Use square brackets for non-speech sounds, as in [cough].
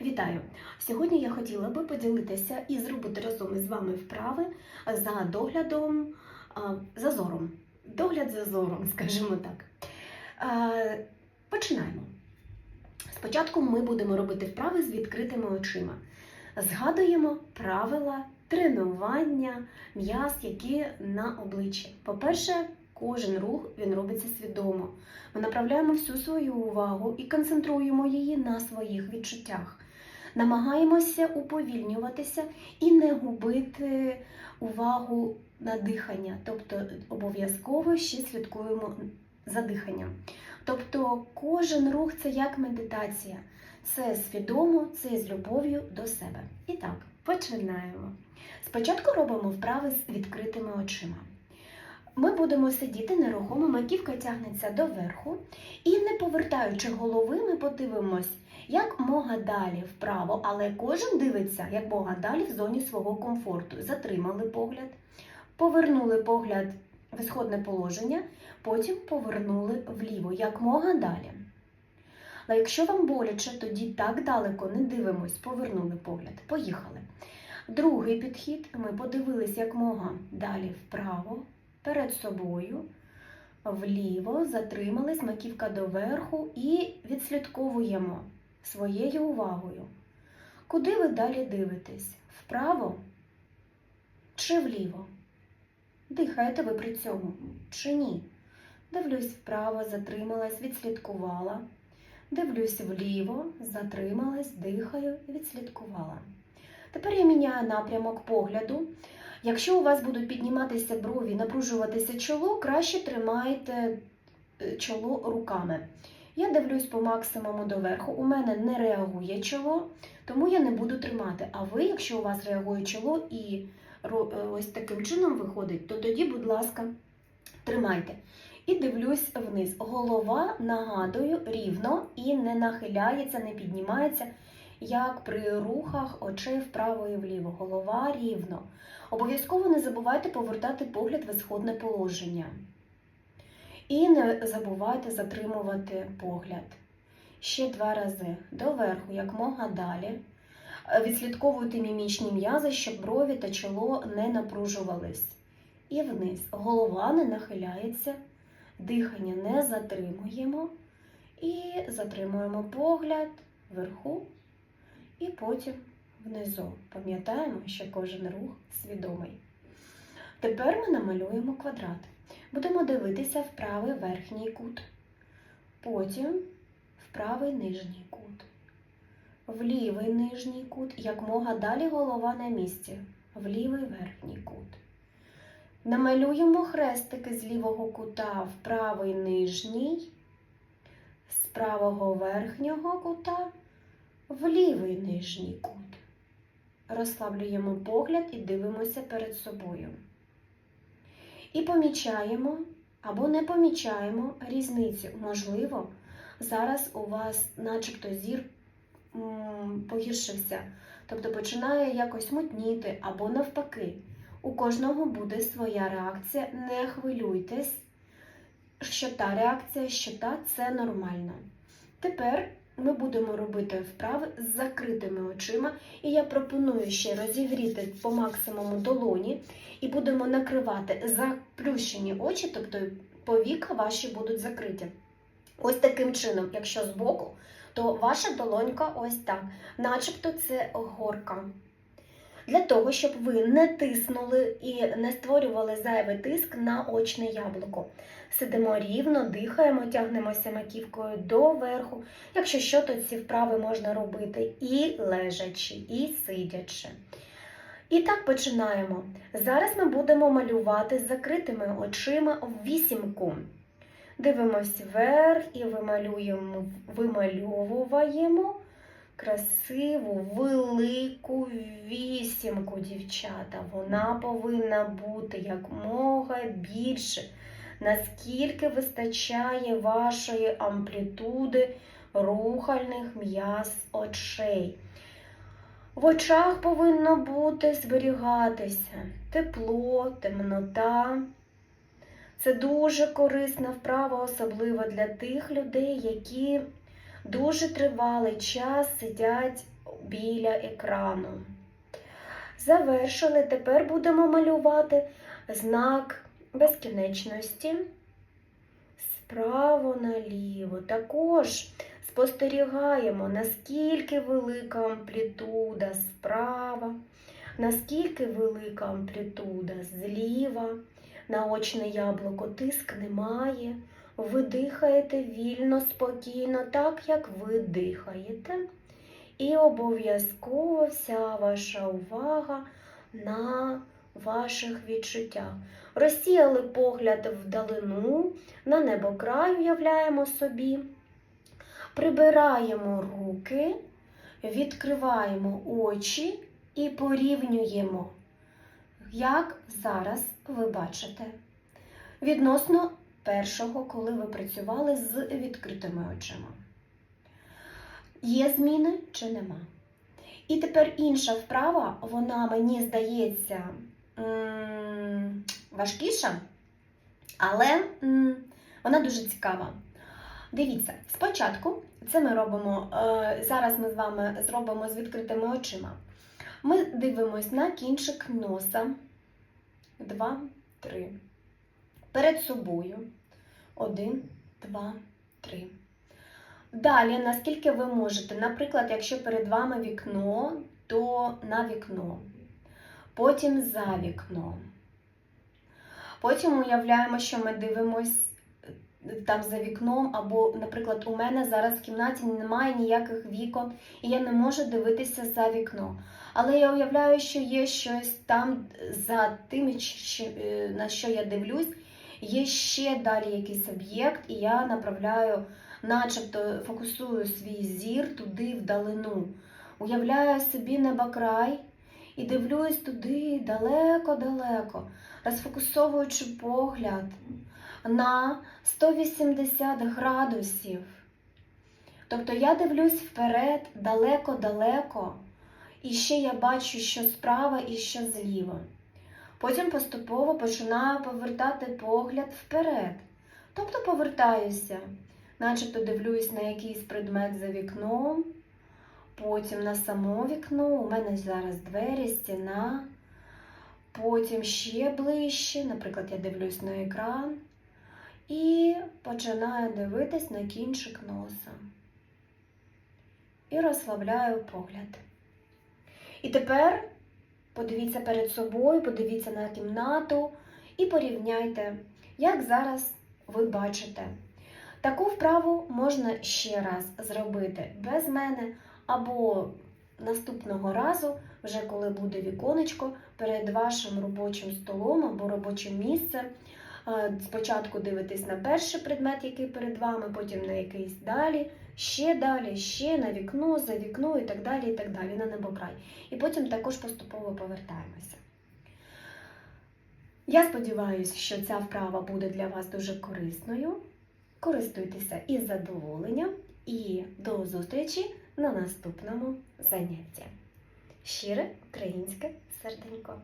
Вітаю! Сьогодні я хотіла би поділитися і зробити разом із вами вправи за доглядом за зором. Догляд за зором, [laughs] скажімо так. Починаємо. Спочатку ми будемо робити вправи з відкритими очима. Згадуємо правила тренування м'яз, які на обличчі. По-перше, кожен рух він робиться свідомо. Ми направляємо всю свою увагу і концентруємо її на своїх відчуттях. Намагаємося уповільнюватися і не губити увагу на дихання, тобто обов'язково ще слідкуємо за диханням. Тобто кожен рух це як медитація, це свідомо, це з любов'ю до себе. І так, починаємо. Спочатку робимо вправи з відкритими очима. Ми будемо сидіти нерухомо, маківка тягнеться доверху, і не повертаючи голови, ми подивимось, як мога далі вправо, але кожен дивиться, як мога далі в зоні свого комфорту. Затримали погляд, повернули погляд в ісходне положення, потім повернули вліво, як мога далі. Але якщо вам боляче, тоді так далеко не дивимось, повернули погляд. Поїхали. Другий підхід ми подивились, як мога далі вправо, перед собою, вліво, затримались, маківка доверху і відслідковуємо своєю увагою. Куди ви далі дивитесь? Вправо чи вліво? Дихаєте ви при цьому чи ні? Дивлюсь вправо, затрималась, відслідкувала. Дивлюсь вліво, затрималась, дихаю, відслідкувала. Тепер я міняю напрямок погляду. Якщо у вас будуть підніматися брові, напружуватися чоло, краще тримайте е, чоло руками. Я дивлюсь по максимуму доверху. У мене не реагує чоло, тому я не буду тримати. А ви, якщо у вас реагує чоло і е, ось таким чином виходить, то тоді, будь ласка, тримайте. І дивлюсь вниз. Голова, нагадую, рівно і не нахиляється, не піднімається, як при рухах очей вправо і вліво. Голова рівно. Обов'язково не забувайте повертати погляд в ісходне положення. І не забувайте затримувати погляд. Ще два рази доверху, як мога далі. Відслідковуйте мімічні м'язи, щоб брові та чоло не напружувались. І вниз. Голова не нахиляється, дихання не затримуємо. І затримуємо погляд вверху і потім внизу. Пам'ятаємо, що кожен рух свідомий. Тепер ми намалюємо квадрат. Будемо дивитися в правий верхній кут, потім в правий нижній кут, в лівий нижній кут, як мога далі голова на місці, в лівий верхній кут. Намалюємо хрестики з лівого кута в правий нижній, з правого верхнього кута в лівий нижній кут. Розслаблюємо погляд і дивимося перед собою. І помічаємо або не помічаємо різницю. Можливо, зараз у вас начебто зір погіршився, тобто починає якось мутніти або навпаки. У кожного буде своя реакція. Не хвилюйтесь, що та реакція, що та це нормально. Тепер ми будемо робити вправи з закритими очима, і я пропоную ще розігріти по максимуму долоні, і будемо накривати заплющені очі, тобто повіка ваші будуть закриті. Ось таким чином, якщо збоку, то ваша долонька ось так, начебто це горка. Для того, щоб ви не тиснули і не створювали зайвий тиск на очне яблуко. Сидимо рівно, дихаємо, тягнемося маківкою доверху. Якщо що, то ці вправи можна робити і лежачи, і сидячи. І так починаємо. Зараз ми будемо малювати з закритими очима в вісімку. Дивимось вверх і вималюємо, вимальовуємо красиву, велику вісімку, дівчата. Вона повинна бути якмога більше, наскільки вистачає вашої амплітуди рухальних м'яз очей. В очах повинно бути зберігатися тепло, темнота. Це дуже корисна вправа, особливо для тих людей, які дуже тривалий час сидять біля екрану. Завершили. Тепер будемо малювати знак безкінечності. Справа наліво. Також спостерігаємо, наскільки велика амплітуда справа, наскільки велика амплітуда зліва. Наочне яблуко тиск немає. Ви дихаєте вільно, спокійно, так як ви дихаєте. І обов'язково вся ваша увага на ваших відчуттях. Розсіяли погляд вдалину, на небокрай уявляємо собі, прибираємо руки, відкриваємо очі і порівнюємо, як зараз ви бачите. Відносно першого, коли ви працювали з відкритими очима. Є зміни чи нема? І тепер інша вправа, вона мені здається важкіша, але вона дуже цікава. Дивіться, спочатку це ми робимо, е, зараз ми з вами зробимо з відкритими очима. Ми дивимось на кінчик носа. Два, три. Перед собою. Один, два, три. Далі, наскільки ви можете, наприклад, якщо перед вами вікно, то на вікно. Потім за вікном. Потім уявляємо, що ми дивимось е, там за вікном, або, наприклад, у мене зараз в кімнаті немає ніяких вікон, і я не можу дивитися за вікно. Але я уявляю, що є щось там за тим, е, на що я дивлюсь, є ще далі якийсь об'єкт, і я направляю, начебто фокусую свій зір туди вдалину. Уявляю собі небокрай і дивлюсь туди далеко-далеко, розфокусовуючи погляд на 180 градусів. Тобто я дивлюсь вперед, далеко-далеко, і ще я бачу, що справа і що зліва. Потім поступово починаю повертати погляд вперед. Тобто повертаюся, начебто дивлюсь на якийсь предмет за вікном, потім на само вікно, у мене зараз двері, стіна, потім ще ближче, наприклад, я дивлюсь на екран і починаю дивитись на кінчик носа. І розслабляю погляд. І тепер подивіться перед собою, подивіться на кімнату і порівняйте, як зараз ви бачите. Таку вправу можна ще раз зробити без мене, або наступного разу, вже коли буде віконечко, перед вашим робочим столом або робочим місцем. Е, Спочатку дивитесь на перший предмет, який перед вами, потім на якийсь далі, ще далі, ще на вікно, за вікно і так далі, і так далі, на небокрай. І потім також поступово повертаємося. Я сподіваюся, що ця вправа буде для вас дуже корисною. Користуйтеся із задоволенням і до зустрічі на наступному занятті. Щире українське серденько!